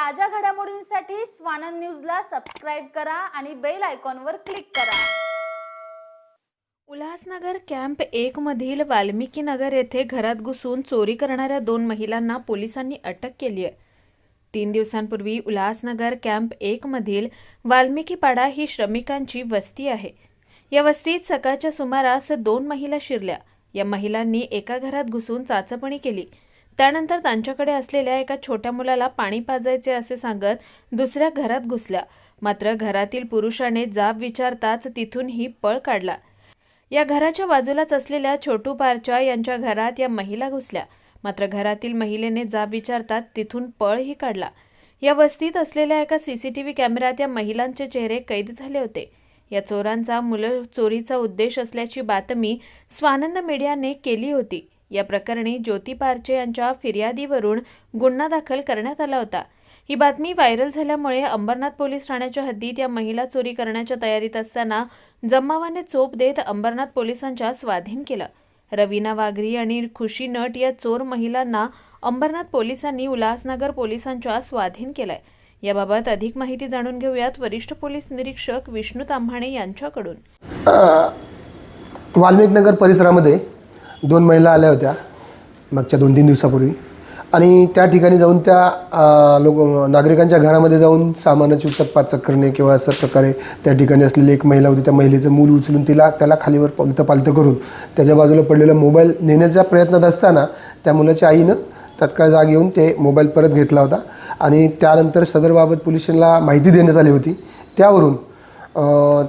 ताज्या घडामोडींसाठी स्वानंद न्यूजला सबस्क्राईब करा आणि बेल आयकॉनवर क्लिक करा. उल्हासनगर कॅम्प एक मधील वाल्मिकी नगर येथे घरात घुसून चोरी करणाऱ्या दोन महिलांना पोलिसांनी अटक केली आहे. तीन दिवसांपूर्वी उल्हासनगर कॅम्प एक मधील वाल्मिकीपाडा ही श्रमिकांची वस्ती आहे. या वस्तीत सकाळच्या सुमारास दोन महिला शिरल्या. या महिलांनी एका घरात घुसून चाचपणी केली. त्यानंतर त्यांच्याकडे असलेल्या एका छोट्या मुलाला पाणी पाजायचे असे सांगत दुसऱ्या घरात घुसल्या मात्र घरातील पुरुषाने जाब विचारताच तिथून ही पळ काढला. या घराच्या बाजूलाच असलेल्या छोटू पारच्या यांच्या घरात या महिला घुसल्या. मात्र घरातील महिलेने जाब विचारतात तिथून पळही काढला. या वस्तीत असलेल्या एका सीसीटीव्ही कॅमेऱ्यात या महिलांचे चेहरे कैद झाले होते. या चोरांचा मुलं चोरीचा उद्देश असल्याची बातमी स्वानंद मीडियाने केली होती. या प्रकरणी ज्योती पारचे यांच्या फिर्यादीवरून गुन्हा दाखल करण्यात आला होता. ही बातमी व्हायरल झाल्यामुळे अंबरनाथ पोलीस ठाण्याच्या हद्दीत या महिला चोरी करण्याच्या तयारीत असताना जमावाने चोप देत अंबरनाथ पोलिसांच्या स्वाधीन केलं. रवीना वाघरी आणि खुशी नट या चोर महिलांना अंबरनाथ पोलिसांनी उल्हासनगर पोलिसांच्या स्वाधीन केलंय. याबाबत अधिक माहिती जाणून घेऊयात वरिष्ठ पोलीस निरीक्षक विष्णू तांभाणे यांच्याकडून. वाल्मिक नगर परिसरामध्ये दोन महिला आल्या होत्या मागच्या दोन तीन दिवसापूर्वी. आणि त्या ठिकाणी जाऊन त्या लोक नागरिकांच्या घरामध्ये जाऊन सामानाची उचकपाचक करणे किंवा अशा प्रकारे त्या ठिकाणी असलेली एक महिला होती त्या महिलेचं मूल उचलून तिला त्याला खालीवर पालतं पालतं करून त्याच्या बाजूला पडलेला मोबाईल नेण्याच्या प्रयत्नात असताना त्या मुलाच्या आईनं तत्काळ जाग येऊन ते मोबाईल परत घेतला होता. आणि त्यानंतर सदरबाबत पोलिसांना माहिती देण्यात आली होती. त्यावरून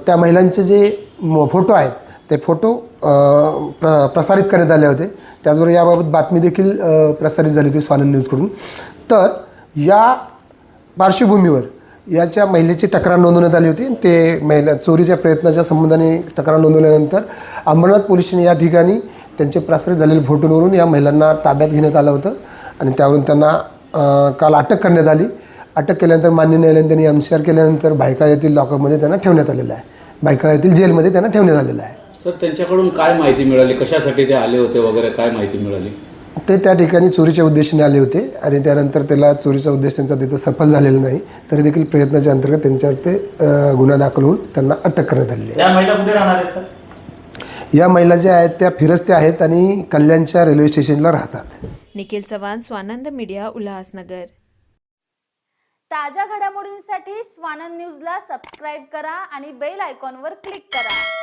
त्या महिलांचे जे फोटो आहेत ते फोटो प्र प्रसारित करण्यात आले होते. त्याचबरोबर याबाबत बातमी देखील प्रसारित झाली होती स्वानंद न्यूजकडून तर या पार्श्वभूमीवर याच्या महिलेची तक्रार नोंदवण्यात आली होती. ते महिला चोरीच्या प्रयत्नाच्या संबंधाने तक्रार नोंदवल्यानंतर अंबरनाथ पोलिसांनी या ठिकाणी त्यांचे प्रसारित झालेले फोटोवरून या महिलांना ताब्यात घेण्यात आलं होतं. आणि त्यावरून त्यांना काल अटक करण्यात आली. अटक केल्यानंतर मान्य न्यायालयाने त्यांनी एमसीआर केल्यानंतर भायखळा येथील लॉकअपमध्ये त्यांना ठेवण्यात आलेलं आहे. भायखळा येथील जेलमध्ये त्यांना ठेवण्यात आलेलं आहे. सर त्यांच्याकडून काय माहिती मिळाली? कशासाठी ते आले होते वगैरे काय माहिती मिळाली? ते त्या ठिकाणी चोरीच्या उद्देशाने आले होते आणि त्यानंतर त्याला चोरीचा उद्देश त्यांचा तिथं सफल झालेला नाही तरी देखील प्रयत्नाच्या अंतर्गत त्यांच्यावर ते अ, गुन्हा दाखल होऊन त्यांना अटक करण्यात आलेली आहे. त्या महिला कुठे राहणार आहेत सर? या महिला ज्या आहेत त्या फिरस्त्या आहेत आणि कल्याणच्या रेल्वे स्टेशनला राहतात. निखिल चव्हाण स्वानंद मीडिया उल्हासनगर. ताज्या घडामोडींसाठी स्वानंद न्यूजला सबस्क्राईब करा आणि बेल आयकॉनवर क्लिक करा.